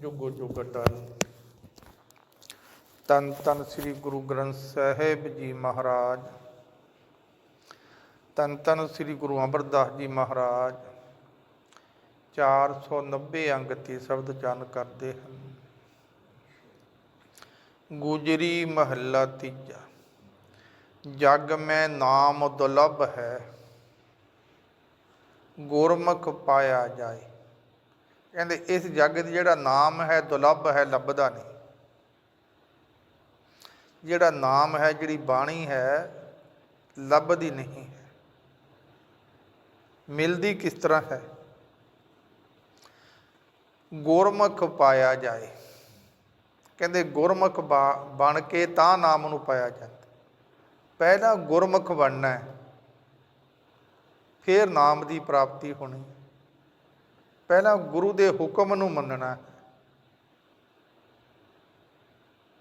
ਜੁਗੋ ਜੁਗਟਾਈ ਤਨ। ਤਨ ਸ੍ਰੀ ਗੁਰੂ ਗ੍ਰੰਥ ਸਾਹਿਬ ਜੀ ਮਹਾਰਾਜ। ਤਨ ਤਨ ਸ੍ਰੀ ਗੁਰੂ ਅਮਰਦਾਸ ਜੀ ਮਹਾਰਾਜ। 490 ਅੰਗ ਤੇ ਸ਼ਬਦ ਚਨ ਕਰਦੇ ਹਨ। ਗੁਜਰੀ ਮਹੱਲਾ ਤੀਜਾ। ਜਗ ਮੈਂ ਨਾਮ ਦੁਲਭ ਹੈ, ਗੁਰਮੁਖ ਪਾਇਆ ਜਾਏ। ਕਹਿੰਦੇ, ਇਸ ਜਗ ਦੀ ਜਿਹੜਾ ਨਾਮ ਹੈ ਦੁਲੱਭ ਹੈ, ਲੱਭਦਾ ਨਹੀਂ। ਜਿਹੜਾ ਨਾਮ ਹੈ, ਜਿਹੜੀ ਬਾਣੀ ਹੈ, ਲੱਭਦੀ ਨਹੀਂ ਹੈ। ਮਿਲਦੀ ਕਿਸ ਤਰ੍ਹਾਂ ਹੈ? ਗੁਰਮੁਖ ਪਾਇਆ ਜਾਏ। ਕਹਿੰਦੇ, ਗੁਰਮੁਖ ਬਾ- ਬਣ ਕੇ ਤਾਂ ਨਾਮ ਨੂੰ ਪਾਇਆ ਜਾਂਦਾ। ਪਹਿਲਾਂ ਗੁਰਮੁਖ ਬਣਨਾ ਹੈ, ਫਿਰ ਨਾਮ ਦੀ ਪ੍ਰਾਪਤੀ ਹੋਣੀ ਪਹਿਲਾਂ ਗੁਰੂ ਦੇ ਹੁਕਮ ਨੂੰ ਮੰਨਣਾ। ਹੈ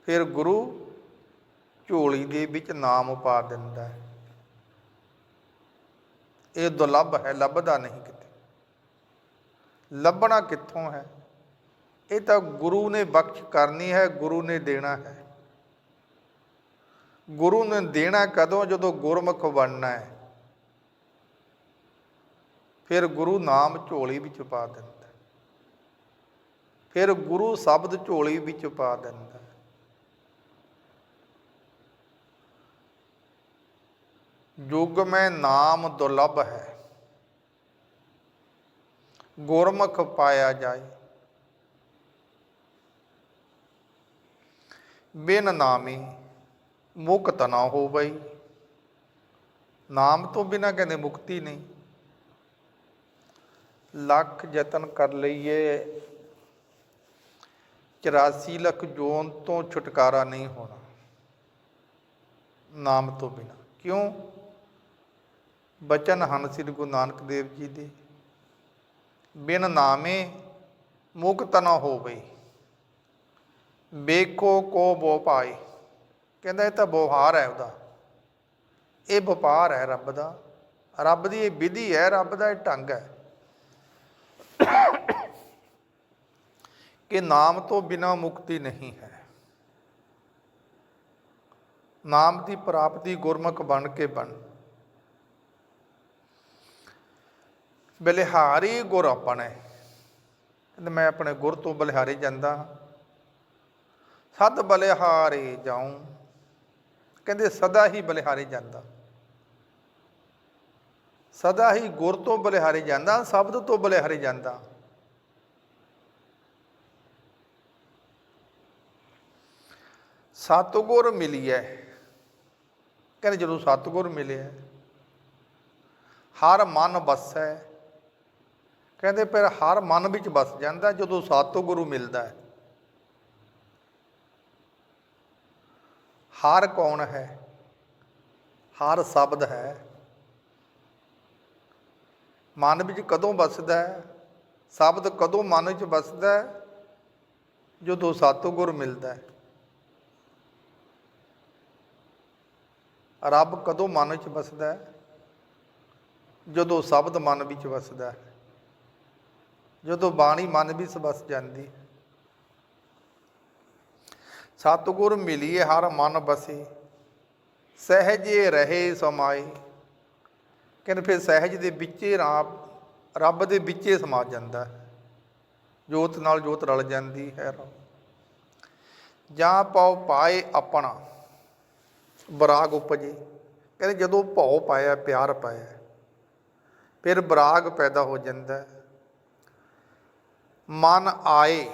ਫਿਰ ਗੁਰੂ ਝੋਲੀ ਦੇ ਵਿੱਚ ਨਾਮ ਪਾ ਦਿੰਦਾ ਹੈ। ਇਹ ਦੁਲੱਭ ਹੈ, ਲੱਭਦਾ ਨਹੀਂ ਕਿਤੇ। ਲੱਭਣਾ ਕਿੱਥੋਂ ਹੈ? ਇਹ ਤਾਂ ਗੁਰੂ ਨੇ ਬਖਸ਼ ਕਰਨੀ ਹੈ, ਗੁਰੂ ਨੇ ਦੇਣਾ ਹੈ। ਗੁਰੂ ਨੇ ਦੇਣਾ ਕਦੋਂ? ਜਦੋਂ ਗੁਰਮੁਖ ਬਣਨਾ ਹੈ। ਫਿਰ ਗੁਰੂ ਨਾਮ ਝੋਲੀ ਵਿੱਚ ਪਾ ਦਿੰਦਾ ਫਿਰ ਗੁਰੂ ਸ਼ਬਦ ਝੋਲੀ ਵਿੱਚ ਪਾ ਦਿੰਦਾ ਹੈ। ਯੁਗ ਮੈਂ ਨਾਮ ਦੁਲਭ ਹੈ। ਗੁਰਮੁਖ ਪਾਇਆ ਜਾਏ। ਬਿਨ ਨਾਮੀ ਮੁਕਤ ਨਾ ਹੋਵਈ। ਨਾਮ ਤੋਂ ਬਿਨਾ ਕਹਿੰਦੇ ਮੁਕਤੀ ਨਹੀਂ। ਲੱਖ ਯਤਨ ਕਰ ਲਈਏ। 84 ਲੱਖ ਜੋਨ ਤੋਂ ਛੁਟਕਾਰਾ ਨਹੀਂ ਹੋਣਾ। ਨਾਮ ਤੋਂ ਬਿਨਾ। ਕਿਉਂ? ਬਚਨ ਹਨ ਸ੍ਰੀ ਗੁਰੂ ਨਾਨਕ ਦੇਵ ਜੀ ਦੇ। ਬਿਨ ਨਾਮੇ ਮੁਕਤ ਨਾ ਹੋਵੇ। ਵੇਖੋ ਕੋ ਬੋ ਪਾਏ। ਕਹਿੰਦਾ ਇਹ ਤਾਂ ਬੋਹਾਰ ਹੈ ਉਹਦਾ। ਇਹ ਵਪਾਰ ਹੈ ਰੱਬ ਦਾ। ਰੱਬ ਦੀ ਇਹ ਵਿਧੀ ਹੈ, ਰੱਬ ਦਾ ਇਹ ਢੰਗ ਹੈ। ਕਿ ਨਾਮ ਤੋਂ ਬਿਨਾ ਮੁਕਤੀ ਨਹੀਂ ਹੈ। ਨਾਮ ਦੀ ਪ੍ਰਾਪਤੀ ਗੁਰਮੁਖ ਬਣ ਕੇ ਬਣ। ਬਲਿਹਾਰੀ ਗੁਰ ਆਪਣੇ। ਕਹਿੰਦੇ ਮੈਂ ਆਪਣੇ ਗੁਰ ਤੋਂ ਬਲਿਹਾਰੇ ਜਾਂਦਾ ਸਦ ਬਲਿਹਾਰੇ ਜਾਉ। ਕਹਿੰਦੇ ਸਦਾ ਹੀ ਬਲਿਹਾਰੇ ਜਾਂਦਾ। ਸਦਾ ਹੀ ਗੁਰ ਤੋਂ ਬਲਿਹਾਰੇ ਜਾਂਦਾ, ਸ਼ਬਦ ਤੋਂ ਬਲਿਹਾਰੇ ਜਾਂਦਾ। ਸਤਗੁਰ ਮਿਲਿਐ। ਕਹਿੰਦੇ ਜਦੋਂ ਸਤਗੁਰ ਮਿਲਿਆ, ਹਰ ਮਨ ਵਸੈ ਕਹਿੰਦੇ ਫਿਰ ਹਰ ਮਨ ਵਿੱਚ ਵਸ ਜਾਂਦਾ, ਜਦੋਂ ਸਤਿਗੁਰੂ ਮਿਲਦਾ ਹੈ। ਹਰ ਕੌਣ ਹੈ? ਹਰ ਸ਼ਬਦ ਹੈ। ਮਨ ਵਿੱਚ ਕਦੋਂ ਵਸਦਾ ਹੈ? ਸ਼ਬਦ ਕਦੋਂ ਮਨ ਵਿੱਚ ਵਸਦਾ ਹੈ? ਜਦੋਂ ਸਤਿਗੁਰ ਮਿਲਦਾ ਹੈ। ਰੱਬ ਕਦੋਂ ਮਨ ਵਿੱਚ ਵਸਦਾ ਹੈ? ਜਦੋਂ ਸ਼ਬਦ ਮਨ ਵਿੱਚ ਵਸਦਾ ਹੈ। ਜਦੋਂ ਬਾਣੀ ਮਨ ਵਿੱਚ ਵਸ ਜਾਂਦੀ ਸਤਿਗੁਰ ਮਿਲੀਏ ਹਰ ਮਨ ਬਸੇ ਸਹਿਜੇ ਰਹੇ ਸਮਾਏ। ਕਹਿੰਦੇ ਫਿਰ ਸਹਿਜ ਦੇ ਵਿੱਚੇ ਰਾਮ, ਰੱਬ ਦੇ ਵਿੱਚੇ ਸਮਾ ਜਾਂਦਾ ਜੋਤ ਨਾਲ ਜੋਤ ਰਲ ਜਾਂਦੀ ਹੈ ਜਾਂ ਪਾਉ ਪਾਏ ਆਪਣਾ, ਬਰਾਗ ਉਪਜੇ। ਕਹਿੰਦੇ ਜਦੋਂ ਭਉ ਪਾਇਆ, ਪਿਆਰ ਪਾਇਆ, ਫਿਰ ਬਰਾਗ ਪੈਦਾ ਹੋ ਜਾਂਦਾ ਮਨ ਆਏ,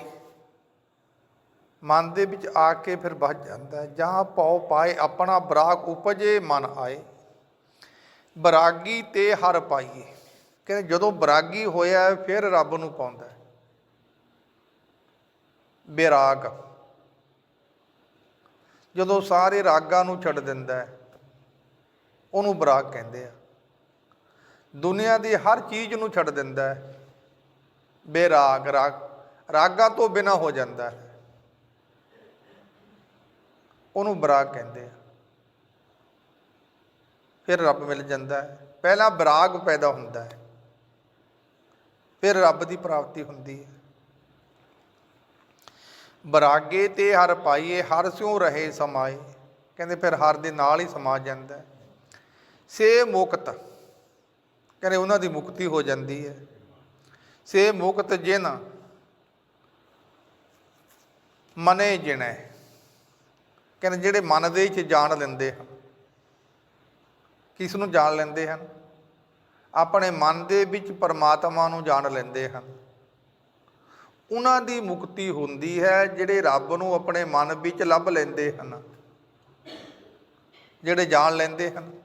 ਮਨ ਦੇ ਵਿੱਚ ਆ ਕੇ ਫਿਰ ਵੱਜ ਜਾਂਦਾ ਜਾਂ ਪਉ ਪਾਏ ਆਪਣਾ, ਬਰਾਗ ਉਪਜੇ, ਮਨ ਆਏ। ਬਰਾਗੀ ਤੇ ਹਰ ਪਾਈਏ। ਕਹਿੰਦੇ ਜਦੋਂ ਬਰਾਗੀ ਹੋਇਆ, ਫਿਰ ਰੱਬ ਨੂੰ ਪਾਉਂਦਾ ਹੈ। ਬੇਰਾਗ। ਜਦੋਂ ਸਾਰੇ ਰਾਗਾਂ ਨੂੰ ਛੱਡ ਦਿੰਦਾ ਹੈ, ਉਹਨੂੰ ਬਰਾਗ ਕਹਿੰਦੇ ਆ। ਦੁਨੀਆ ਦੀ ਹਰ ਚੀਜ਼ ਨੂੰ ਛੱਡ ਦਿੰਦਾ ਹੈ। ਬੇਰਾਗ। ਰਾਗ। ਰਾਗਾਂ ਤੋਂ ਬਿਨਾ ਹੋ ਜਾਂਦਾ ਹੈ। ਉਹਨੂੰ ਬਰਾਗ ਕਹਿੰਦੇ ਆ। ਫਿਰ ਰੱਬ ਮਿਲ ਜਾਂਦਾ ਹੈ। ਪਹਿਲਾਂ ਬਰਾਗ ਪੈਦਾ ਹੁੰਦਾ ਹੈ। ਫਿਰ ਰੱਬ ਦੀ ਪ੍ਰਾਪਤੀ ਹੁੰਦੀ ਹੈ। ਬਰਾਗੇ ਤੇ ਹਰ ਪਾਈਏ, ਹਰ ਸਿਉ ਰਹੇ ਸਮਾਏ। ਕਹਿੰਦੇ ਫਿਰ ਹਰ ਦੇ ਨਾਲ ਹੀ ਸਮਾ ਜਾਂਦਾ ਹੈ। ਸੇ ਮੁਕਤ, ਕਹਿੰਦੇ ਉਹਨਾਂ ਦੀ ਮੁਕਤੀ ਹੋ ਜਾਂਦੀ ਹੈ। ਸੇ ਮੁਕਤ ਜਿਨ ਮਨੇ ਜਿਣੈ। ਕਹਿੰਦੇ ਜਿਹੜੇ ਮਨ ਦੇ ਵਿੱਚ ਜਾਣ ਲੈਂਦੇ ਹਨ। ਕਿਸ ਨੂੰ ਜਾਣ ਲੈਂਦੇ ਹਨ? ਆਪਣੇ ਮਨ ਦੇ ਵਿੱਚ ਪਰਮਾਤਮਾ ਨੂੰ ਜਾਣ ਲੈਂਦੇ ਹਨ। ਉਹਨਾਂ ਦੀ ਮੁਕਤੀ ਹੁੰਦੀ ਹੈ ਜਿਹੜੇ ਰੱਬ ਨੂੰ ਆਪਣੇ ਮਨ ਵਿੱਚ ਲੱਭ ਲੈਂਦੇ ਹਨ। ਜਿਹੜੇ ਜਾਣ ਲੈਂਦੇ ਹਨ।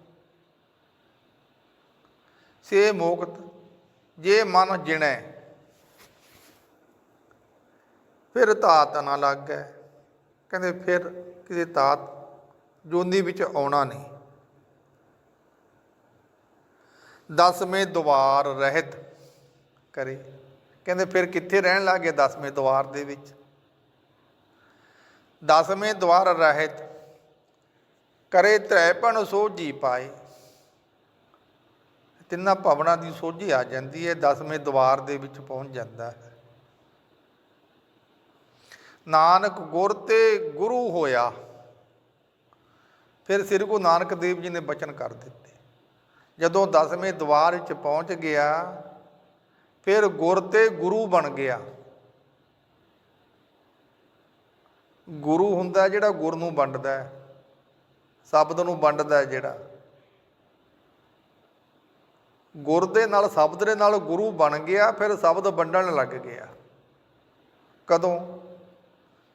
ਸੇ ਮੁਕਤ, ਜੇ ਮਨ ਜਿਣੈ, ਫਿਰ ਤਾਤ ਨਾ ਲੱਗੈ। ਕਹਿੰਦੇ, ਫਿਰ ਕਿਸੇ ਤਾਤ ਜੋਨੀ ਵਿੱਚ ਆਉਣਾ ਨਹੀਂ। ਦਸਵੇਂ ਦਵਾਰ ਰਹਿਤ ਕਰੇ। ਕਹਿੰਦੇ ਫਿਰ ਕਿੱਥੇ ਰਹਿਣ ਲੱਗੇ ਦਸਵੇਂ ਦਵਾਰ ਦੇ ਵਿੱਚ? ਦਸਵੇਂ ਦਵਾਰ ਰਹਿਤ ਕਰੇ ਤ੍ਰੈਪਣ ਸੋਝੀ ਪਾਏ। ਤਿੰਨਾਂ ਭਵਨਾਂ ਦੀ ਸੋਝੀ ਆ ਜਾਂਦੀ ਹੈ, ਦਸਵੇਂ ਦਵਾਰ ਦੇ ਵਿੱਚ ਪਹੁੰਚ ਜਾਂਦਾ ਹੈ। ਨਾਨਕ ਗੁਰ ਤੇ ਗੁਰੂ ਹੋਇਆ। ਫਿਰ ਸ੍ਰੀ ਗੁਰੂ ਨਾਨਕ ਦੇਵ ਜੀ ਨੇ ਬਚਨ ਕਰ ਦਿੱਤੇ। ਜਦੋਂ ਦਸਵੇਂ ਦਵਾਰ ਵਿੱਚ ਪਹੁੰਚ ਗਿਆ, ਫਿਰ ਗੁਰ ਤੇ ਗੁਰੂ ਬਣ ਗਿਆ। ਗੁਰੂ ਹੁੰਦਾ ਜਿਹੜਾ ਗੁਰ ਨੂੰ ਵੰਡਦਾ ਹੈ, ਸ਼ਬਦ ਨੂੰ ਵੰਡਦਾ ਜਿਹੜਾ। ਗੁਰ ਦੇ ਨਾਲ, ਸ਼ਬਦ ਦੇ ਨਾਲ ਗੁਰੂ ਬਣ ਗਿਆ, ਫਿਰ ਸ਼ਬਦ ਵੰਡਣ ਲੱਗ ਗਿਆ। ਕਦੋਂ?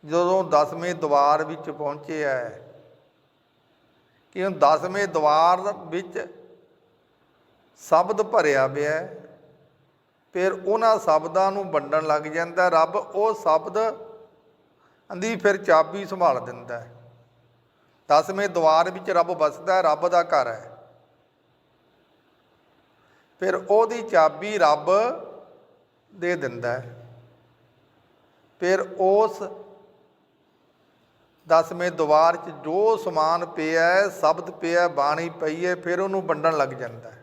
ਜਦੋਂ ਦਸਵੇਂ ਦਵਾਰ ਵਿੱਚ ਪਹੁੰਚਿਆ ਕਿ ਹੁਣ ਦਸਵੇਂ ਦਵਾਰ ਵਿੱਚ ਸ਼ਬਦ ਭਰਿਆ ਪਿਆ ਫਿਰ ਉਹਨਾਂ ਸ਼ਬਦਾਂ ਨੂੰ ਵੰਡਣ ਲੱਗ ਜਾਂਦਾ ਰੱਬ ਉਹ ਸ਼ਬਦ ਦੀ ਫਿਰ ਚਾਬੀ ਸੰਭਾਲ ਦਿੰਦਾ ਹੈ। ਦਸਵੇਂ ਦਵਾਰ ਵਿੱਚ ਰੱਬ ਵਸਦਾ ਹੈ, ਰੱਬ ਦਾ ਘਰ ਹੈ। ਫਿਰ ਉਹਦੀ ਚਾਬੀ ਰੱਬ ਦੇ ਦਿੰਦਾ ਹੈ। ਫਿਰ ਉਸ ਦਸਵੇਂ ਦਵਾਰ 'ਚ ਜੋ ਸਮਾਨ ਪਿਆ ਹੈ, ਸ਼ਬਦ ਪਿਆ ਬਾਣੀ ਪਈ ਹੈ, ਫਿਰ ਉਹਨੂੰ ਵੰਡਣ ਲੱਗ ਜਾਂਦਾ ਹੈ।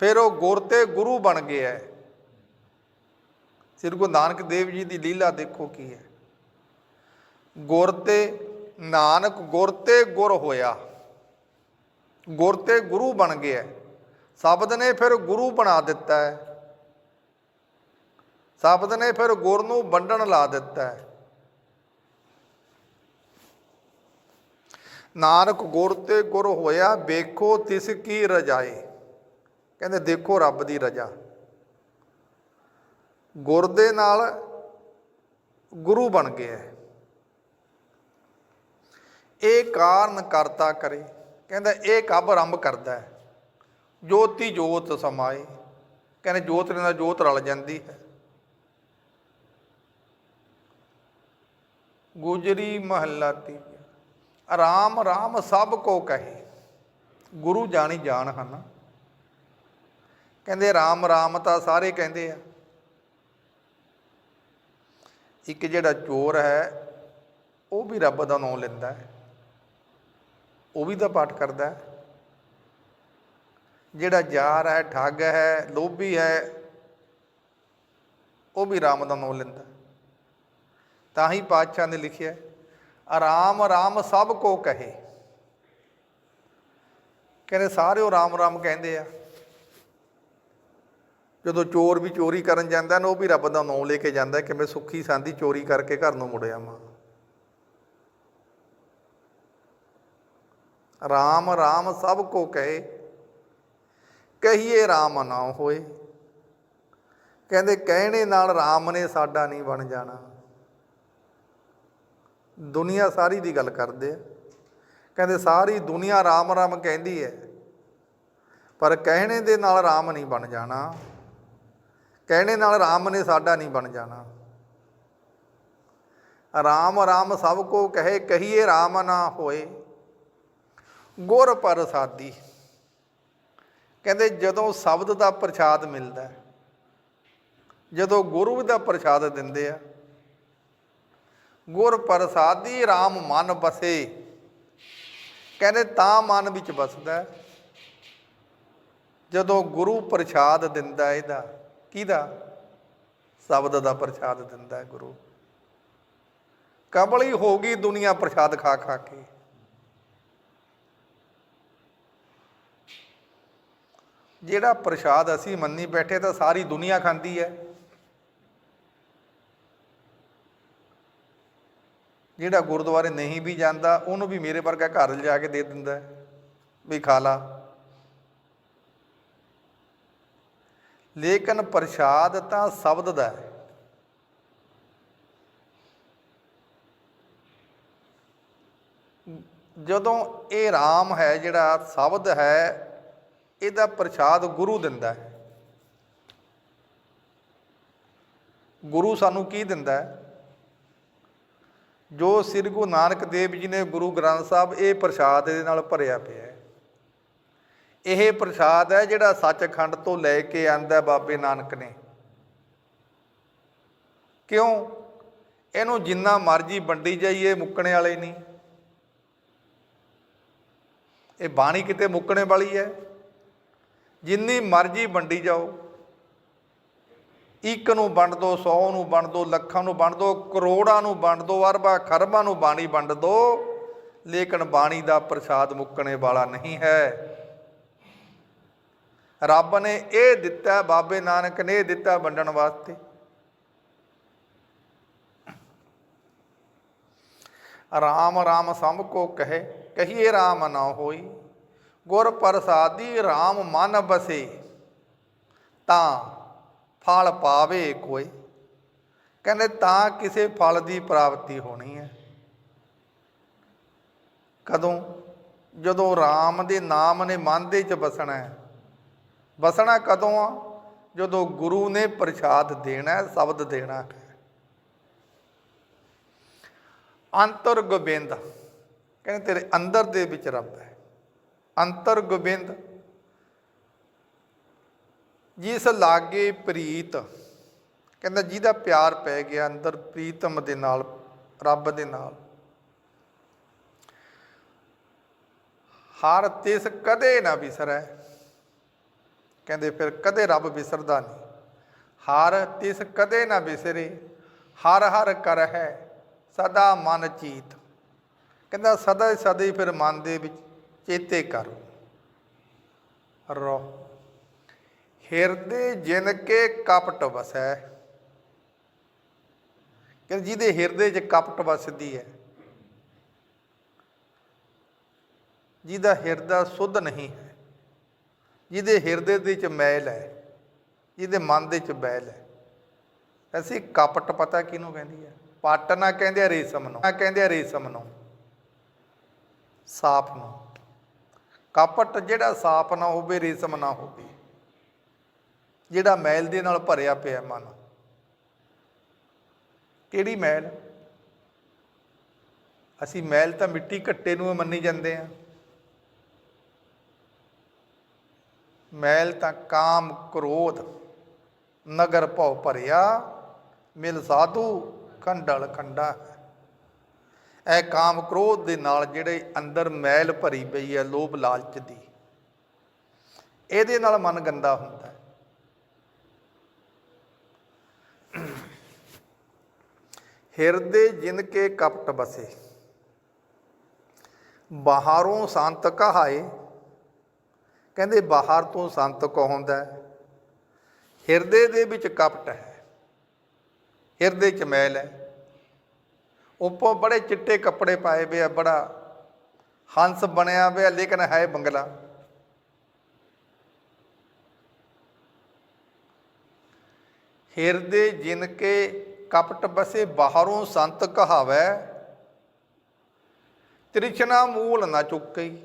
ਫਿਰ ਉਹ ਗੁਰ ਤੇ ਗੁਰੂ ਬਣ ਗਿਆ ਹੈ ਸ੍ਰੀ ਗੁਰੂ ਨਾਨਕ ਦੇਵ ਜੀ ਦੀ ਲੀਲਾ ਦੇਖੋ ਕੀ ਹੈ ਗੁਰ ਤੇ ਨਾਨਕ, ਗੁਰ ਤੇ ਗੁਰ ਹੋਇਆ। ਗੁਰ ਤੇ ਗੁਰੂ ਬਣ ਗਿਆ ਸ਼ਬਦ ਨੇ ਫਿਰ ਗੁਰੂ ਬਣਾ ਦਿੱਤਾ ਹੈ ਸ਼ਬਦ ਨੇ ਫਿਰ ਗੁਰ ਨੂੰ ਵੰਡਣ ਲਾ ਦਿੱਤਾ ਹੈ ਨਾਨਕ ਗੁਰ ਤੇ ਗੁਰ ਹੋਇਆ, ਵੇਖੋ ਤਿਸ ਕੀ ਰਜਾਏ। ਕਹਿੰਦੇ ਦੇਖੋ ਰੱਬ ਦੀ ਰਜਾ। ਗੁਰ ਦੇ ਨਾਲ ਗੁਰੂ ਬਣ ਗਿਆ ਹੈ। ਇਹ ਕਾਰਨ ਕਰਤਾ ਕਰੇ। ਕਹਿੰਦਾ ਇਹ ਕਬ ਆਰੰਭ ਕਰਦਾ ਹੈ ਜੋਤੀ ਜੋਤ ਸਮਾਏ। ਕਹਿੰਦੇ ਜੋਤ ਨਾਲ ਜੋਤ ਰਲ ਜਾਂਦੀ ਹੈ ਗੁਜਰੀ ਮਹੱਲਾ ਤੀਜਾ। ਆਰਾਮ ਰਾਮ ਸਭ ਕੋ ਕਹੇ। ਗੁਰੂ ਜਾਣੀ ਜਾਣ ਹਨ। ਕਹਿੰਦੇ ਰਾਮ ਰਾਮ ਤਾਂ ਸਾਰੇ ਕਹਿੰਦੇ ਆ। ਇੱਕ ਜਿਹੜਾ ਚੋਰ ਹੈ, ਉਹ ਵੀ ਰੱਬ ਦਾ ਨਾਮ ਲੈਂਦਾ ਹੈ। ਉਹ ਵੀ ਤਾਂ ਪਾਠ ਕਰਦਾ ਹੈ। ਜਿਹੜਾ ਜਾਰ ਹੈ, ਠੱਗ ਹੈ, ਲੋਭੀ ਹੈ, ਉਹ ਵੀ ਰਾਮ ਦਾ ਨਾਮ ਲੈਂਦਾ ਤਾਂ ਹੀ ਪਾਤਸ਼ਾਹ ਨੇ ਲਿਖਿਆ ਆਰਾਮ ਰਾਮ ਸਭ ਕੋ ਕਹੇ। ਕਹਿੰਦੇ ਸਾਰੇ ਉਹ ਰਾਮ ਰਾਮ ਕਹਿੰਦੇ ਆ। ਜਦੋਂ ਚੋਰ ਵੀ ਚੋਰੀ ਕਰਨ ਜਾਂਦਾ ਨਾ, ਉਹ ਵੀ ਰੱਬ ਦਾ ਨਾਮ ਲੈ ਕੇ ਜਾਂਦਾ ਕਿ ਮੈਂ ਸੁੱਖੀ ਸਾਂਦੀ ਚੋਰੀ ਕਰਕੇ ਘਰ ਨੂੰ ਮੁੜਿਆ ਮਾਂ ਰਾਮ ਰਾਮ ਸਭ ਕੋ ਕਹੇ, ਕਹੀਏ ਰਾਮ ਨਾ ਹੋਏ। ਕਹਿੰਦੇ ਕਹਿਣੇ ਨਾਲ ਰਾਮ ਨੇ ਸਾਡਾ ਨਹੀਂ ਬਣ ਜਾਣਾ। ਦੁਨੀਆ ਸਾਰੀ ਦੀ ਗੱਲ ਕਰਦੇ ਆ। ਕਹਿੰਦੇ ਸਾਰੀ ਦੁਨੀਆ ਰਾਮ ਰਾਮ ਕਹਿੰਦੀ ਹੈ, ਪਰ ਕਹਿਣੇ ਦੇ ਨਾਲ ਰਾਮ ਨਹੀਂ ਬਣ ਜਾਣਾ। ਕਹਿਣੇ ਨਾਲ ਰਾਮ ਨੇ ਸਾਡਾ ਨਹੀਂ ਬਣ ਜਾਣਾ। ਰਾਮ ਰਾਮ ਸਭ ਕੋ ਕਹੇ, ਕਹੀਏ ਰਾਮ ਨਾ ਹੋਏ। ਗੁਰ ਪ੍ਰਸਾਦੀ। ਕਹਿੰਦੇ ਜਦੋਂ ਸ਼ਬਦ ਦਾ ਪ੍ਰਸ਼ਾਦ ਮਿਲਦਾ ਜਦੋਂ ਗੁਰੂ ਦਾ ਪ੍ਰਸ਼ਾਦ ਦਿੰਦੇ ਆ, ਗੁਰ ਪ੍ਰਸਾਦੀ RAM ਮਨ ਬਸੇ। ਕਹਿੰਦੇ ਤਾਂ ਮਨ ਵਿੱਚ ਬਸਦਾ ਜਦੋਂ ਗੁਰੂ ਪ੍ਰਸ਼ਾਦ ਦਿੰਦਾ ਇਹਦਾ। ਕਿਹਦਾ? ਸ਼ਬਦ ਦਾ ਪ੍ਰਸ਼ਾਦ ਦਿੰਦਾ ਹੈ ਗੁਰੂ। ਕਬਲੀ ਹੋ ਗਈ ਦੁਨੀਆ ਪ੍ਰਸ਼ਾਦ ਖਾ ਖਾ ਕੇ। ਜਿਹੜਾ ਪ੍ਰਸ਼ਾਦ ਅਸੀਂ ਮੰਨੀ ਬੈਠੇ ਤਾਂ ਸਾਰੀ ਦੁਨੀਆ ਖਾਂਦੀ ਹੈ। ਜਿਹੜਾ ਗੁਰਦੁਆਰੇ ਨਹੀਂ ਵੀ ਜਾਂਦਾ, ਉਹਨੂੰ ਵੀ ਮੇਰੇ ਵਰਗਾ ਘਰ ਲਿਜਾ ਕੇ ਦੇ ਦਿੰਦਾ ਵੀ ਖਾ ਲਾ। ਲੇਕਿਨ ਪ੍ਰਸ਼ਾਦ ਤਾਂ ਸ਼ਬਦ ਦਾ ਹੈ। ਜਦੋਂ ਇਹ ਰਾਮ ਹੈ ਜਿਹੜਾ ਸ਼ਬਦ ਹੈ, ਇਹਦਾ ਪ੍ਰਸ਼ਾਦ ਗੁਰੂ ਦਿੰਦਾ ਹੈ। ਗੁਰੂ ਸਾਨੂੰ ਕੀ ਦਿੰਦਾ ਹੈ? ਜੋ ਸ੍ਰੀ ਗੁਰੂ ਨਾਨਕ ਦੇਵ ਜੀ ਨੇ ਗੁਰੂ ਗ੍ਰੰਥ ਸਾਹਿਬ ਇਹ ਪ੍ਰਸ਼ਾਦ ਇਹਦੇ ਨਾਲ ਭਰਿਆ ਪਿਆ ਇਹ ਪ੍ਰਸ਼ਾਦ ਹੈ ਜਿਹੜਾ ਸੱਚਖੰਡ ਤੋਂ ਲੈ ਕੇ ਆਂਦਾ ਬਾਬੇ ਨਾਨਕ ਨੇ। ਕਿਉਂ? ਇਹਨੂੰ ਜਿੰਨਾ ਮਰਜ਼ੀ ਵੰਡੀ ਜਾਈਏ, ਮੁੱਕਣੇ ਵਾਲੇ ਨਹੀਂ। ਇਹ ਬਾਣੀ ਕਿਤੇ ਮੁੱਕਣੇ ਵਾਲੀ ਹੈ। ਜਿੰਨੀ ਮਰਜ਼ੀ ਵੰਡੀ ਜਾਓ। ਇੱਕ ਨੂੰ ਵੰਡ ਦੋ 100 ਨੂੰ ਵੰਡ ਦੋ, ਲੱਖਾਂ ਨੂੰ ਵੰਡ ਦੋ, ਕਰੋੜਾਂ ਨੂੰ ਵੰਡ ਦੋ, ਅਰਬਾਂ, ਖਰਬਾਂ ਨੂੰ ਬਾਣੀ ਵੰਡ ਦੋ। ਲੇਕਿਨ ਬਾਣੀ ਦਾ ਪ੍ਰਸਾਦ ਮੁੱਕਣੇ ਵਾਲਾ ਨਹੀਂ ਹੈ। ਰੱਬ ਨੇ ਇਹ ਦਿੱਤਾ, ਬਾਬੇ ਨਾਨਕ ਨੇ ਇਹ ਦਿੱਤਾ ਵੰਡਣ ਵਾਸਤੇ। ਰਾਮ ਰਾਮ ਸਭ ਕੋ ਕਹੇ, ਕਹੀਏ ਰਾਮ ਨਾ ਹੋਈ। ਗੁਰ ਪ੍ਰਸਾਦੀ ਰਾਮ ਮਨ ਬਸੇ, ਤਾਂ ਫਲ ਪਾਵੇ ਕੋਈ। ਕਹਿੰਦੇ ਤਾਂ ਕਿਸੇ ਫਲ ਦੀ ਪ੍ਰਾਪਤੀ ਹੋਣੀ ਹੈ। ਕਦੋਂ? ਜਦੋਂ ਰਾਮ ਦੇ ਨਾਮ ਨੇ ਮਨ ਦੇ ਵਿੱਚ ਬਸਣਾ ਹੈ। ਵਸਣਾ ਕਦੋਂ ਆ? ਜਦੋਂ ਗੁਰੂ ਨੇ ਪ੍ਰਸ਼ਾਦ ਦੇਣਾ ਸ਼ਬਦ ਦੇਣਾ ਅੰਤਰ ਗੋਬਿੰਦ, ਕਹਿੰਦੇ ਤੇਰੇ ਅੰਦਰ ਦੇ ਵਿੱਚ ਰੱਬ ਹੈ। ਅੰਤਰ ਗੋਬਿੰਦ, ਜਿਸ ਲਾਗੇ ਪ੍ਰੀਤ, ਕਹਿੰਦਾ ਜਿਹਦਾ ਪਿਆਰ ਪੈ ਗਿਆ ਅੰਦਰ ਪ੍ਰੀਤਮ ਦੇ ਨਾਲ, ਰੱਬ ਦੇ ਨਾਲ। ਹਰ ਤਿਸ ਕਦੇ ਨਾ ਵਿਸਰੈ। ਕਹਿੰਦੇ, ਫਿਰ ਕਦੇ ਰੱਬ ਵਿਸਰਦਾ ਨਹੀਂ। ਹਰ ਤਿਸ ਕਦੇ ਨਾ ਵਿਸਰੇ। ਹਰ ਹਰ ਕਰ ਹੈ ਸਦਾ ਮਨ ਚੀਤ। ਕਹਿੰਦਾ, ਸਦਾ ਹੀ ਸਦਾ ਹੀ ਫਿਰ ਮਨ ਦੇ ਵਿੱਚ ਚੇਤੇ ਕਰੋ। ਰੋ। ਹਿਰਦੇ ਜਿਨ ਕੇ ਕਪਟ ਵਸੈ। ਕਿ ਜਿਹਦੇ ਹਿਰਦੇ 'ਚ ਕਪਟ ਵਸਦੀ ਹੈ, ਜਿਹਦਾ ਹਿਰਦਾ ਸੁੱਧ ਨਹੀਂ ਹੈ। ਜਿਹਦੇ ਹਿਰਦੇ ਦੇ ਵਿੱਚ ਮੈਲ ਹੈ, ਜਿਹਦੇ ਮਨ ਦੇ ਵਿੱਚ ਬੈਲ ਹੈ। ਅਸੀਂ ਕਪਟ ਪਤਾ ਕਿਹਨੂੰ ਕਹਿੰਦੀ ਹੈ? ਪੱਟ ਨਾ ਕਹਿੰਦੇ ਆ ਰੇਸ਼ਮ ਨੂੰ, ਨਾ ਕਹਿੰਦੇ ਆ ਰੇਸ਼ਮ ਨੂੰ, ਸਾਪ ਨੂੰ। ਕਪਟ ਜਿਹੜਾ ਸਾਪ ਨਾ ਹੋਵੇ, ਰੇਸ਼ਮ ਨਾ ਹੋਵੇ, ਜਿਹੜਾ ਮੈਲ ਦੇ ਨਾਲ ਭਰਿਆ ਪਿਆ ਮਨ। ਕਿਹੜੀ ਮੈਲ? ਅਸੀਂ ਮੈਲ ਤਾਂ ਮਿੱਟੀ ਘੱਟੇ ਨੂੰ ਮੰਨੀ ਜਾਂਦੇ ਆ ਮੈਲ ਤਾਂ ਕਾਮ ਕ੍ਰੋਧ, ਨਗਰ ਭਉ ਭਰਿਆ, ਮਿਲ ਸਾਧੂ ਖੰਡਲ ਖੰਡਾ ਇਹ ਕਾਮ ਕ੍ਰੋਧ ਦੇ ਨਾਲ ਜਿਹੜੇ ਅੰਦਰ ਮੈਲ ਭਰੀ ਪਈ ਹੈ, ਲੋਭ ਲਾਲਚ ਦੀ, ਇਹਦੇ ਨਾਲ ਮਨ ਗੰਦਾ ਹੁੰਦਾ ਹੈ। ਹਿਰਦੇ ਜਿਨ ਕੇ ਕਪਟ ਬਸੇ, ਬਾਹਰੋਂ ਸੰਤ ਕਹਾਏ ਕਹਿੰਦੇ ਬਾਹਰ ਤੋਂ ਸੰਤ ਕਹਾਉਂਦਾ ਹੈ? ਹਿਰਦੇ ਦੇ ਵਿੱਚ ਕਪਟ ਹੈ। ਹਿਰਦੇ ਚ ਮੈਲ ਹੈ। ਉੱਪਰ ਬੜੇ ਚਿੱਟੇ ਕੱਪੜੇ ਪਾਏ ਵੇ ਆ, ਬੜਾ ਹੰਸ ਬਣਿਆ ਹੋਇਆ ਲੇਕਿਨ ਹੈ ਬੰਗਲਾ। ਹਿਰਦੇ ਜਿਨ ਕੇ ਕਪਟ ਬਸੇ ਬਾਹਰੋਂ ਸੰਤ ਕਹਾਵੈ, ਤ੍ਰਿਸ਼ਨਾ ਮੂਲ ਨਾ ਚੁੱਕਈ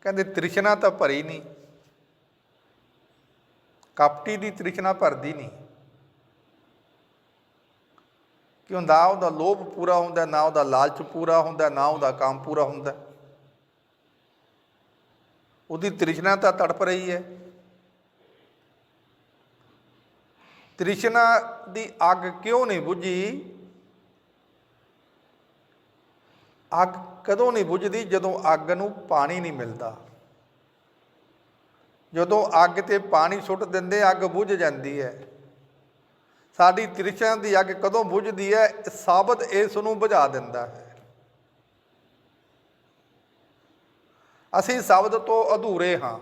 ਕਹਿੰਦੇ ਤ੍ਰਿਸ਼ਨਾ ਤਾਂ ਭਰੀ ਨਹੀਂ। ਕਪਟੀ ਦੀ ਤ੍ਰਿਸ਼ਨਾ ਭਰਦੀ ਨਹੀਂ। ਕਿਉਂ ਨਾ ਉਹਦਾ ਲੋਭ ਪੂਰਾ ਹੁੰਦਾ, ਨਾ ਉਹਦਾ ਲਾਲਚ ਪੂਰਾ ਹੁੰਦਾ, ਨਾ ਉਹਦਾ ਕੰਮ ਪੂਰਾ ਹੁੰਦਾ। ਉਹਦੀ ਤ੍ਰਿਸ਼ਨਾ ਤਾਂ ਤੜਪ ਰਹੀ ਹੈ। ਤ੍ਰਿਸ਼ਨਾ ਦੀ ਅੱਗ ਕਿਉਂ ਨਹੀਂ ਬੁਝੀ? ਅੱਗ ਕਦੋਂ ਨਹੀਂ ਬੁਝਦੀ? ਜਦੋਂ ਅੱਗ ਨੂੰ ਪਾਣੀ ਨਹੀਂ ਮਿਲਦਾ। ਜਦੋਂ ਅੱਗ ਤੇ ਪਾਣੀ ਸੁੱਟ ਦਿੰਦੇ ਅੱਗ ਬੁਝ ਜਾਂਦੀ ਹੈ। ਸਾਡੀ ਤ੍ਰਿਸ਼ਨਾ ਦੀ ਅੱਗ ਕਦੋਂ ਬੁਝਦੀ ਹੈ ਸਾਬਤ ਇਸ ਨੂੰ ਬੁਝਾ ਦਿੰਦਾ ਹੈ। ਅਸੀਂ ਸ਼ਬਦ ਤੋਂ ਅਧੂਰੇ ਹਾਂ।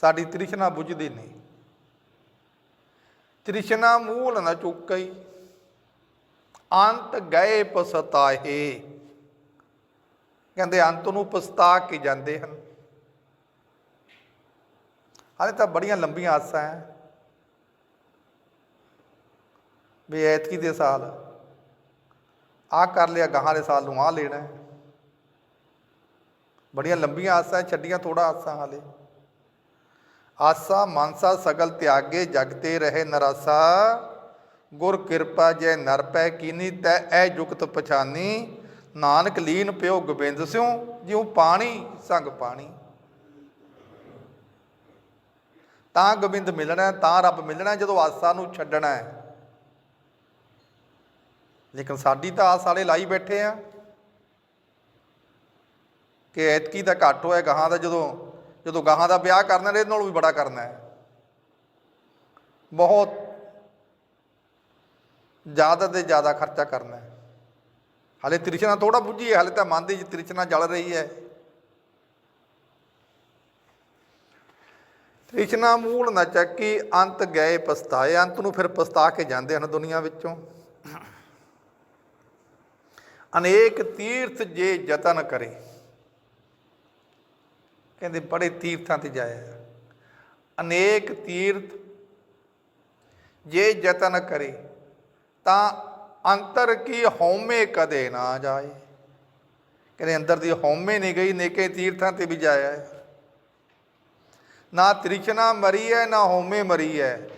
ਸਾਡੀ ਤ੍ਰਿਸ਼ਨਾ ਬੁਝਦੀ ਨਹੀਂ। ਤ੍ਰਿਸ਼ਨਾ ਮੂਲ ਨ ਚੁੱਕਈ। ਅੰਤ ਗਏ ਪਸਤਾਹੇ ਕਹਿੰਦੇ ਅੰਤ ਨੂੰ ਪਛਤਾ ਕੇ ਜਾਂਦੇ ਹਨ। ਹਾਲੇ ਤਾਂ ਬੜੀਆਂ ਲੰਬੀਆਂ ਆਸਾਂ ਹੈ ਵੀ ਐਤਕੀ ਦੇ ਸਾਲ ਆ ਕਰ ਲਿਆ, ਗਾਹਾਂ ਦੇ ਸਾਲ ਨੂੰ ਆ ਲੈਣਾ ਹੈ ਬੜੀਆਂ ਲੰਬੀਆਂ ਆਸਾਂ ਛੱਡੀਆਂ ਥੋੜਾ ਆਸਾਂ ਹਾਲੇ। ਆਸਾ, ਮਾਨਸਾ ਸਗਲ ਤਿਆਗੇ, ਜਗਤੇ ਰਹੇ ਨਰਾਸਾ। ਗੁਰ ਕਿਰਪਾ ਜੈ ਨਰ ਪੈ ਕੀਨੀ, ਤੈ ਐ ਜੁਗਤ ਪਛਾਨੀ। ਨਾਨਕ ਲੀਨ ਪਿਓ ਗੋਬਿੰਦ ਸਿਉ, ਜਿਉ ਪਾਣੀ ਸੰਗ ਪਾਣੀ। ਤਾਂ ਗੋਬਿੰਦ ਮਿਲਣਾ ਤਾਂ ਰੱਬ ਮਿਲਣਾ ਜਦੋਂ ਆਸਾ ਨੂੰ ਛੱਡਣਾ ਹੈ। ਲੇਕਿਨ ਸਾਡੀ ਤਾਂ ਆਸ ਵਾਲੇ ਲਾਈ ਬੈਠੇ ਆ ਕਿ ਐਤਕੀ ਦਾ ਘੱਟ ਹੋਇਆ, ਗਾਹਾਂ ਦਾ ਜਦੋਂ ਜਦੋਂ ਗਾਹਾਂ ਦਾ ਵਿਆਹ ਕਰਨਾ ਇਹਦੇ ਨਾਲੋਂ ਵੀ ਬੜਾ ਕਰਨਾ ਹੈ। ਬਹੁਤ ਜ਼ਿਆਦਾ ਤੇ ਜ਼ਿਆਦਾ ਖਰਚਾ ਕਰਨਾ ਹੈ। ਹਾਲੇ ਤ੍ਰਿਸ਼ਨਾ ਥੋੜਾ ਬੁੱਝੀ ਹੈ, ਹਾਲੇ ਤਾਂ ਮਨ ਦੀ ਤ੍ਰਿਸ਼ਨਾ ਜਲ ਰਹੀ ਹੈ। ਤ੍ਰਿਸ਼ਨਾ ਮੂਲ ਨਾ ਚੱਕੀ, ਅੰਤ ਗਏ ਪਛਤਾਏ। ਅੰਤ ਨੂੰ ਫਿਰ ਪਛਤਾ ਕੇ ਜਾਂਦੇ ਹਨ ਦੁਨੀਆ ਵਿੱਚੋਂ। ਅਨੇਕ ਤੀਰਥ ਜੇ ਯਤਨ ਕਰੇ। ਕਹਿੰਦੇ ਬੜੇ ਤੀਰਥਾਂ ਤੇ ਜਾਇਆ। ਅਨੇਕ ਤੀਰਥ ਜੇ ਯਤਨ ਕਰੇ, ਤਾਂ ਅੰਤਰ ਕੀ ਹਉਮੈ ਕਦੇ ਨਾ ਜਾਏ। ਕਹਿੰਦੇ ਅੰਦਰ ਦੀ ਹਉਮੈ ਨਹੀਂ ਗਈ, ਨੇਕੇ ਤੀਰਥਾਂ ਤੇ ਵੀ ਜਾਇਆ ਨਾ ਤ੍ਰਿਸ਼ਨਾ ਮਰੀ ਹੈ ਨਾ ਹੋਮੇ ਮਰੀ ਹੈ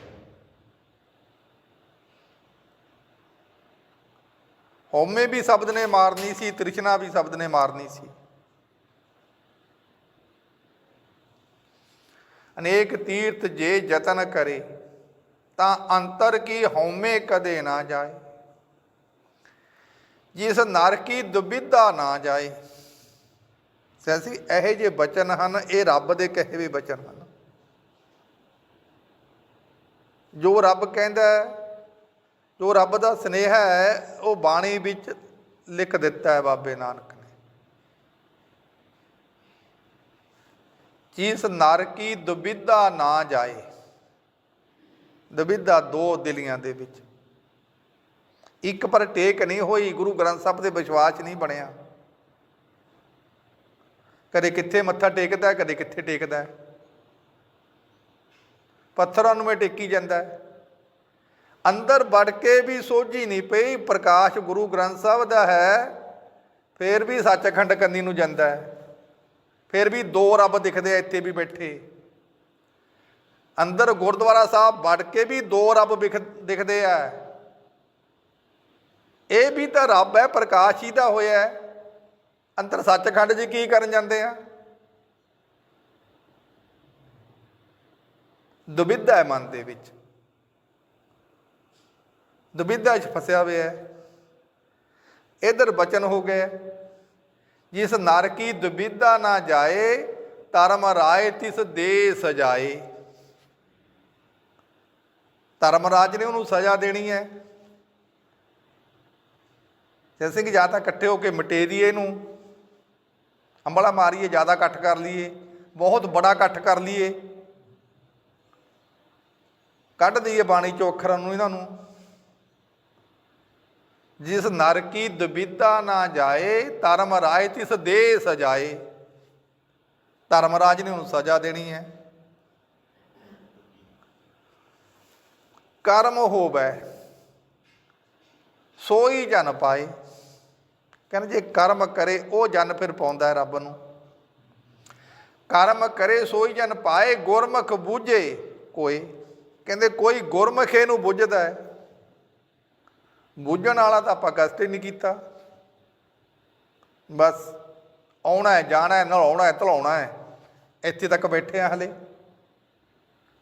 ਹੋਮੇ ਵੀ ਸ਼ਬਦ ਨੇ ਮਾਰਨੀ ਸੀ, ਤ੍ਰਿਸ਼ਨਾ ਵੀ ਸ਼ਬਦ ਨੇ ਮਾਰਨੀ ਸੀ। ਅਨੇਕ ਤੀਰਥ ਜੇ ਯਤਨ ਕਰੇ, ਤਾਂ ਅੰਤਰ ਕੀ ਹਉਮੈ ਕਦੇ ਨਾ ਜਾਏ। ਜਿਸ ਨਰ ਕੀ ਦੁਬਿਧਾ ਨਾ ਜਾਏ। ਸੈਂਸੀ ਇਹੋ ਜਿਹੇ ਬਚਨ ਹਨ, ਇਹ ਰੱਬ ਦੇ ਕਹੇ ਵੀ ਬਚਨ ਹਨ। ਜੋ ਰੱਬ ਕਹਿੰਦਾ ਜੋ ਰੱਬ ਦਾ ਸਨੇਹਾ ਹੈ, ਉਹ ਬਾਣੀ ਵਿੱਚ ਲਿਖ ਦਿੱਤਾ ਹੈ ਬਾਬੇ ਨਾਨਕ ਨੇ। ਜਿਸ ਨਰ ਦੁਬਿਧਾ ਨਾ ਜਾਏ। ਦੁਬਿਧਾ ਦੋ ਦਿਲੀਆਂ ਦੇ ਵਿੱਚ। ਇੱਕ ਪਰ ਟੇਕ ਨਹੀਂ ਹੋਈ, ਗੁਰੂ ਗ੍ਰੰਥ ਸਾਹਿਬ ਤੇ ਵਿਸ਼ਵਾਸ ਨਹੀਂ ਬਣਿਆ। ਕਦੇ ਕਿੱਥੇ ਮੱਥਾ ਟੇਕਦਾ, ਕਦੇ ਕਿੱਥੇ ਟੇਕਦਾ। ਪੱਥਰਾਂ ਨੂੰ ਮੈਂ ਟੇਕੀ ਜਾਂਦਾ ਅੰਦਰ ਵੜ ਕੇ ਵੀ ਸੋਝੀ ਨਹੀਂ ਪਈ, ਪ੍ਰਕਾਸ਼ ਗੁਰੂ ਗ੍ਰੰਥ ਸਾਹਿਬ ਦਾ ਹੈ, ਫੇਰ ਵੀ ਸੱਚਖੰਡ ਕੰਨੀ ਨੂੰ ਜਾਂਦਾ ਹੈ। ਫਿਰ ਵੀ ਦੋ ਰੱਬ ਦਿਖਦੇ ਆ, ਇੱਥੇ ਵੀ ਬੈਠੇ। ਅੰਦਰ ਗੁਰਦੁਆਰਾ ਸਾਹਿਬ ਵੜ ਕੇ ਵੀ ਦੋ ਰੱਬ ਵਿਖ- ਦਿਖਦੇ ਆ। ਇਹ ਵੀ ਤਾਂ ਰੱਬ ਹੈ, ਪ੍ਰਕਾਸ਼ ਹੀ ਦਾ ਹੋਇਆ ਅੰਦਰ ਸੱਚਖੰਡ ਜੀ ਕੀ ਕਰਨ ਜਾਂਦੇ ਆ? ਦੁਬਿਧਾ ਹੈ ਮਨ ਦੇ ਵਿੱਚ। ਦੁਬਿਧਾ 'ਚ ਫਸਿਆ ਹੋਇਆ ਹੈ। ਇਧਰ ਬਚਨ ਹੋ ਗਿਆ ਜਿਸ ਨਰ ਕੀ ਦੁਬਿਧਾ ਨਾ ਜਾਏ, ਧਰਮ ਰਾਏ ਤਿਸ ਦੇ ਸਜਾਏ। ਧਰਮ ਰਾਜ ਨੇ ਉਹਨੂੰ ਸਜ਼ਾ ਦੇਣੀ ਹੈ। ਜੈ ਸਿੰਘ ਜਾਂ ਤਾਂ ਇਕੱਠੇ ਹੋ ਕੇ ਮਟੇਰੀਏ ਨੂੰ ਅੰਬਲਾ ਮਾਰੀਏ, ਜ਼ਿਆਦਾ ਇਕੱਠ ਕਰ ਲਈਏ। ਬਹੁਤ ਬੜਾ ਇਕੱਠ ਕਰ ਲਈਏ। ਕੱਢ ਦਈਏ ਬਾਣੀ ਚੋਂ ਅੱਖਰਾਂ ਨੂੰ ਇਹਨਾਂ ਨੂੰ। ਜਿਸ ਨਰ ਕੀ ਦੁਬਿਧਾ ਨਾ ਜਾਏ, ਧਰਮ ਰਾਏ ਤਿਸ ਦੇ ਸਜਾਏ। ਧਰਮ ਰਾਜ ਨੇ ਉਹਨੂੰ ਸਜ਼ਾ ਦੇਣੀ ਹੈ। ਕਰਮ ਹੋਵੇ, ਸੋਈ ਜਨ ਪਾਏ। ਕਹਿੰਦੇ ਜੇ ਕਰਮ ਕਰੇ, ਉਹ ਜਨ ਫਿਰ ਪਾਉਂਦਾ ਹੈ ਰੱਬ ਨੂੰ। ਕਰਮ ਕਰੇ, ਸੋਈ ਜਨ ਪਾਏ, ਗੁਰਮੁਖ ਬੂਝੇ ਕੋਏ ਕਹਿੰਦੇ ਕੋਈ ਗੁਰਮੁਖ ਇਹਨੂੰ ਬੁੱਝਦਾ ਹੈ, ਬੁੱਝਣ ਵਾਲਾ ਤਾਂ ਆਪਾਂ ਕਸ਼ਟ ਹੀ ਨਹੀਂ ਕੀਤਾ। ਬਸ ਆਉਣਾ ਹੈ, ਜਾਣਾ ਹੈ ਨਲਾਉਣਾ ਹੈ, ਧਲਾਉਣਾ ਹੈ, ਇੱਥੇ ਤੱਕ ਬੈਠੇ ਆ ਹਲੇ।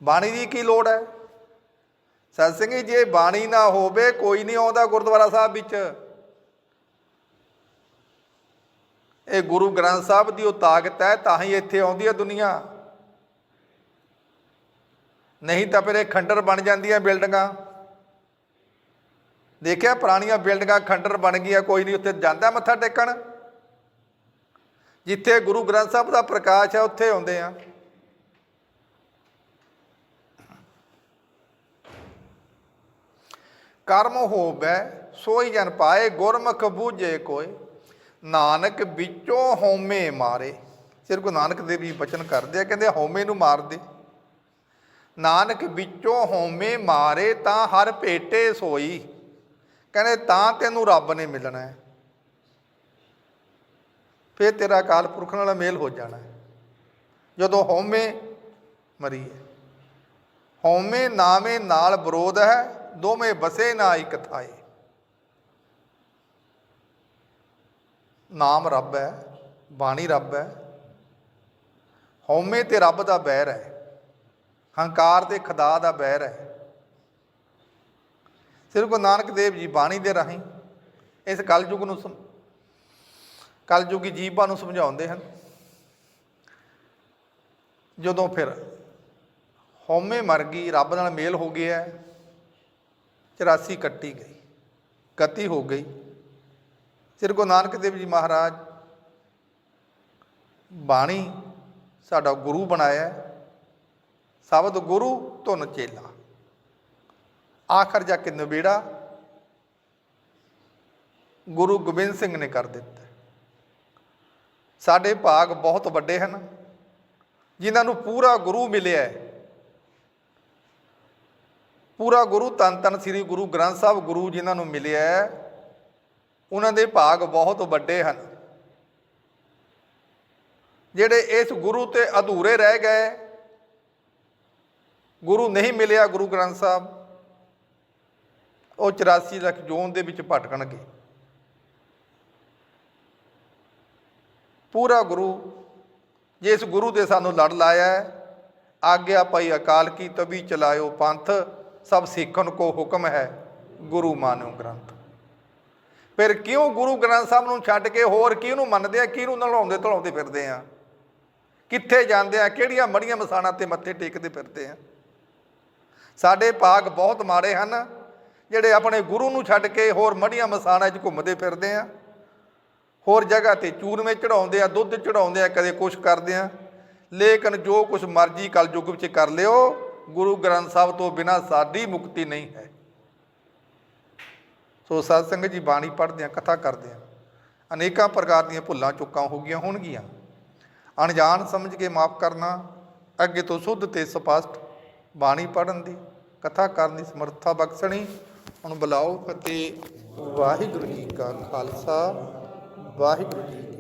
ਬਾਣੀ ਦੀ ਕੀ ਲੋੜ ਹੈ? ਸਤਸੰਗ ਜੀ, ਜੇ ਬਾਣੀ ਨਾ ਹੋਵੇ, ਕੋਈ ਨਹੀਂ ਆਉਂਦਾ ਗੁਰਦੁਆਰਾ ਸਾਹਿਬ ਵਿੱਚ। ਇਹ ਗੁਰੂ ਗ੍ਰੰਥ ਸਾਹਿਬ ਦੀ ਉਹ ਤਾਕਤ ਹੈ, ਤਾਂ ਹੀ ਇੱਥੇ ਆਉਂਦੀ ਹੈ ਦੁਨੀਆ। ਨਹੀਂ ਤਾਂ ਫਿਰ ਇਹ ਖੰਡਰ ਬਣ ਜਾਂਦੀਆਂ ਬਿਲਡਿੰਗਾਂ। ਦੇਖਿਆ ਪੁਰਾਣੀਆਂ ਬਿਲਡਿੰਗਾਂ ਖੰਡਰ ਬਣ ਗਈਆਂ, ਕੋਈ ਨਹੀਂ, ਉੱਥੇ ਜਾਂਦਾ ਮੱਥਾ ਟੇਕਣ। ਜਿੱਥੇ ਗੁਰੂ ਗ੍ਰੰਥ ਸਾਹਿਬ ਦਾ ਪ੍ਰਕਾਸ਼ ਹੈ, ਉੱਥੇ ਆਉਂਦੇ ਆ। ਕਰਮ ਹੋਵੇ, ਸੋਈ ਜਨ ਪਾਏ, ਗੁਰਮੁਖ ਬੂਝੇ ਕੋਈ ਨਾਨਕ ਵਿੱਚੋਂ ਹੋਮੇ ਮਾਰੇ। ਸਿਰ ਗੁਰੂ ਨਾਨਕ ਦੇਵ ਜੀ ਬਚਨ ਕਰਦੇ ਆ, ਕਹਿੰਦੇ ਹੋਮੇ ਨੂੰ ਮਾਰ ਦੇ। ਨਾਨਕ ਵਿੱਚੋਂ ਹੋਮੇ ਮਾਰੇ ਤਾਂ ਹਰ ਭੇਟੇ ਸੋਈ। ਕਹਿੰਦੇ ਤਾਂ ਤੈਨੂੰ ਰੱਬ ਨੇ ਮਿਲਣਾ ਹੈ। ਫਿਰ ਤੇਰਾ ਅਕਾਲ ਪੁਰਖ ਨਾਲ ਮੇਲ ਹੋ ਜਾਣਾ ਹੈ। ਜਦੋਂ ਹੋਮੇ ਮਰੀ ਹੈ। ਹਉਮੈ ਨਾਮੇ ਨਾਲ ਵਿਰੋਧ ਹੈ, ਦੋਵੇਂ ਬਸੇ ਨਾ ਇੱਕ ਥਾਏ। ਨਾਮ ਰੱਬ ਹੈ, ਬਾਣੀ ਰੱਬ ਹੈ। ਹਉਮੈ ਤੇ ਰੱਬ ਦਾ ਬੈਰ ਹੈ। ਹੰਕਾਰ ਤੇ ਖੁਦਾ ਦਾ ਬੈਰ ਹੈ। ਸ੍ਰੀ ਗੁਰੂ ਨਾਨਕ ਦੇਵ ਜੀ ਬਾਣੀ ਦੇ ਰਾਹੀਂ ਇਸ ਕਲਯੁਗ ਨੂੰ ਸਮ- ਕਲਯੁਗੀ ਜੀਵਾਂ ਨੂੰ ਸਮਝਾਉਂਦੇ ਹਨ। ਜਦੋਂ ਫਿਰ ਹਉਮੈ ਮਰ ਗਈ, ਰੱਬ ਨਾਲ ਮੇਲ ਹੋ ਗਿਆ 84 ਕੱਟੀ ਗਈ ਗਤੀ ਹੋ ਗਈ। ਸ੍ਰੀ ਗੁਰੂ ਨਾਨਕ ਦੇਵ ਜੀ ਮਹਾਰਾਜ ਬਾਣੀ ਸਾਡਾ ਗੁਰੂ ਬਣਾਇਆ। ਸ਼ਬਦ ਗੁਰੂ ਧੁਨ ਚੇਲਾ। ਆਖਰ ਜਾ ਕੇ ਨਵੇੜਾ ਗੁਰੂ ਗੋਬਿੰਦ ਸਿੰਘ ਨੇ ਕਰ ਦਿੱਤਾ। ਸਾਡੇ ਭਾਗ ਬਹੁਤ ਵੱਡੇ ਹਨ। ਜਿਨ੍ਹਾਂ ਨੂੰ ਪੂਰਾ ਗੁਰੂ ਮਿਲਿਆ ਹੈ। ਪੂਰਾ ਗੁਰੂ ਤਨ ਤਨ ਸ੍ਰੀ ਗੁਰੂ ਗ੍ਰੰਥ ਸਾਹਿਬ ਗੁਰੂ ਜਿਨ੍ਹਾਂ ਨੂੰ ਮਿਲਿਆ ਹੈ, ਉਹਨਾਂ ਦੇ ਭਾਗ ਬਹੁਤ ਵੱਡੇ ਹਨ। ਜਿਹੜੇ ਇਸ ਗੁਰੂ ਤੇ ਅਧੂਰੇ ਰਹਿ ਗਏ ਗੁਰੂ ਨਹੀਂ ਮਿਲਿਆ, ਗੁਰੂ ਗ੍ਰੰਥ ਸਾਹਿਬ। ਉਹ 84 ਲੱਖ ਜੋਨ ਦੇ ਵਿੱਚ ਭਟਕਣਗੇ। ਪੂਰਾ ਗੁਰੂ, ਜਿਸ ਗੁਰੂ ਦੇ ਸਾਨੂੰ ਲੜ ਲਾਇਆ ਆਗਿਆ ਪਈ ਅਕਾਲ ਕੀ ਤਬੀ ਚਲਾਇਓ ਪੰਥ, ਸਭ ਸਿੱਖਨ ਕੋ ਹੁਕਮ ਹੈ, ਗੁਰੂ ਮਾਨਿਓ ਗ੍ਰੰਥ। ਫਿਰ ਕਿਉਂ ਗੁਰੂ ਗ੍ਰੰਥ ਸਾਹਿਬ ਨੂੰ ਛੱਡ ਕੇ ਹੋਰ ਕਿਹਨੂੰ ਮੰਨਦੇ ਆ, ਕਿਹਨੂੰ ਨਲਾਉਂਦੇ ਧਲਾਉਂਦੇ ਫਿਰਦੇ ਆ? ਕਿੱਥੇ ਜਾਂਦੇ ਆ, ਕਿਹੜੀਆਂ ਮੜੀਆਂ ਮਸਾਣਾ ਤੇ ਮੱਥੇ ਟੇਕਦੇ ਫਿਰਦੇ ਆ? ਸਾਡੇ ਭਾਗ ਬਹੁਤ ਮਾੜੇ ਹਨ, ਜਿਹੜੇ ਆਪਣੇ ਗੁਰੂ ਨੂੰ ਛੱਡ ਕੇ ਹੋਰ ਮੜੀਆਂ ਮਸਾਣਾ 'ਚ ਘੁੰਮਦੇ ਫਿਰਦੇ ਆ। ਹੋਰ ਜਗ੍ਹਾ ਤੇ ਚੂਰਮੇ ਚੜਾਉਂਦੇ ਆ, ਦੁੱਧ ਚੜਾਉਂਦੇ ਆ, ਕਦੇ ਕੁਛ ਕਰਦੇ ਆ। ਲੇਕਿਨ ਜੋ ਕੁਛ ਮਰਜ਼ੀ ਕਲਯੁੱਗ ਵਿੱਚ ਕਰ ਲਿਓ, ਗੁਰੂ ਗ੍ਰੰਥ ਸਾਹਿਬ ਤੋਂ ਬਿਨਾ ਸਾਡੀ ਮੁਕਤੀ ਨਹੀਂ ਹੈ। ਸੋ ਸਾਧ ਸੰਗਤ ਜੀ, ਬਾਣੀ ਪੜ੍ਹਦੇ ਆ, ਕਥਾ ਕਰਦੇ ਆ। ਅਨੇਕਾਂ ਪ੍ਰਕਾਰ ਦੀਆਂ ਭੁੱਲਾਂ ਚੁੱਕਾਂ ਹੋ ਗਈਆਂ ਹੋਣਗੀਆਂ। ਅਣਜਾਣ ਸਮਝ ਕੇ ਮਾਫ ਕਰਨਾ, ਅੱਗੇ ਤੋਂ ਸੁੱਧ ਤੇ ਸਪਸ਼ਟ ਬਾਣੀ ਪੜਨ ਦੀ, ਕਥਾ ਕਰਨ ਦੀ, ਸਮਰੱਥਾ ਬਖਸ਼ਣੀ ਹੁਣ ਬੁਲਾਓ ਫਤਿਹ ਵਾਹਿਗੁਰੂ ਜੀ ਕਾ ਖਾਲਸਾ, ਵਾਹਿਗੁਰੂ ਜੀ